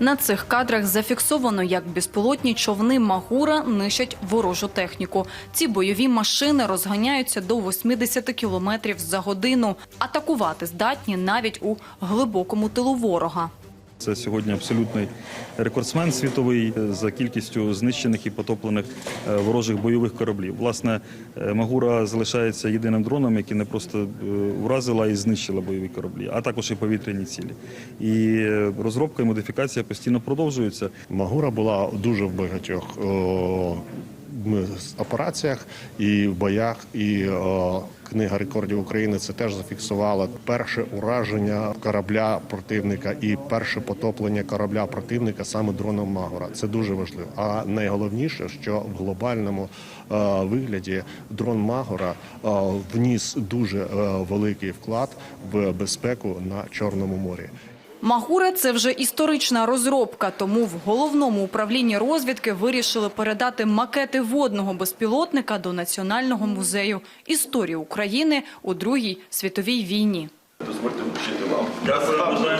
На цих кадрах зафіксовано, як безпілотні човни Магура нищать ворожу техніку. Ці бойові машини розганяються до 80 кілометрів за годину. Атакувати здатні навіть у глибокому тилу ворога. Це сьогодні абсолютний рекордсмен світовий е, за кількістю знищених і потоплених е, ворожих бойових кораблів. Власне, е, Магура залишається єдиним дроном, який не просто уразила і знищила бойові кораблі, а також і повітряні цілі. І розробка і модифікація постійно продовжуються. Магура була дуже в багатьох операціях і в боях, і о, книга рекордів України це теж зафіксувала перше ураження корабля противника і перше потоплення корабля противника саме дроном Магура. Це дуже важливо. А найголовніше, що в глобальному е, вигляді дрон Магура е, вніс дуже е, великий вклад в безпеку на Чорному морі. Магура це вже історична розробка, тому в головному управлінні розвідки вирішили передати макети водного безпілотника до Національного музею історії України у Другій світовій війні. Дозвольте вручити вам. Дякую,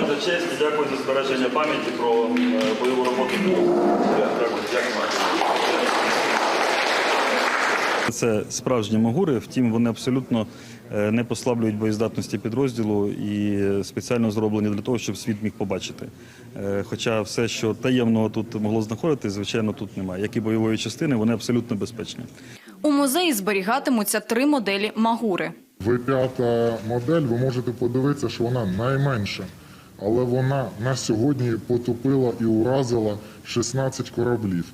за честь і дякую за збереження пам'яті про е, бойову роботу. Дякую. Дякую. Це справжні магури, втім вони абсолютно е, не послаблюють боєздатності підрозділу і спеціально зроблені для того, щоб світ міг побачити. Е, Хоча все, що таємного тут могло знаходитись, звичайно, тут немає. Як і бойової частини, вони абсолютно безпечні. У музеї зберігатимуться три моделі Магури. В5 модель, ви можете подивитися, що вона найменша, але вона на сьогодні потопила і уразила 16 кораблів.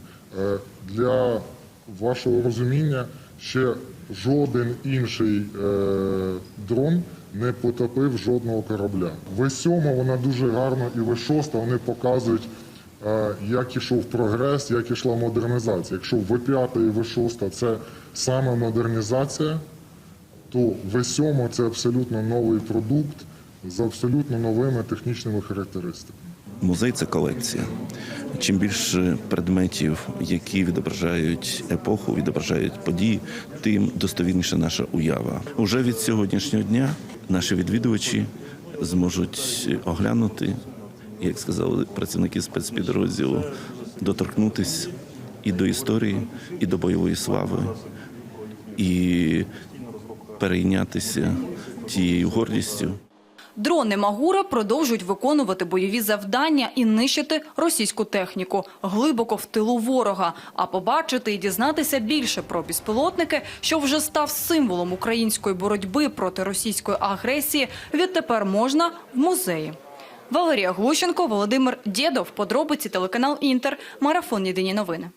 Е, Для вашого розуміння, ще жоден інший е, дрон не потопив жодного корабля. В7 вона дуже гарно і В6 вони показують, е, як ішов прогрес, як ішла модернізація. Якщо В5 і В6 це саме модернізація, то В7 це абсолютно новий продукт з абсолютно новими технічними характеристиками. Музей це колекція. Чим більше предметів, які відображають епоху, відображають події, тим достовірніша наша уява. Уже від сьогоднішнього дня наші відвідувачі зможуть оглянути, як сказали працівники спецпідрозділу, доторкнутись і до історії, і до бойової слави, і перейнятися тією гордістю. Дрони Магура продовжують виконувати бойові завдання і нищити російську техніку глибоко в тилу ворога. А побачити і дізнатися більше про безпілотники, що вже став символом української боротьби проти російської агресії, відтепер можна в музеї. Валерія Глущенко, Володимир Дєдов, подробиці телеканал Інтер, марафон Єдині новини.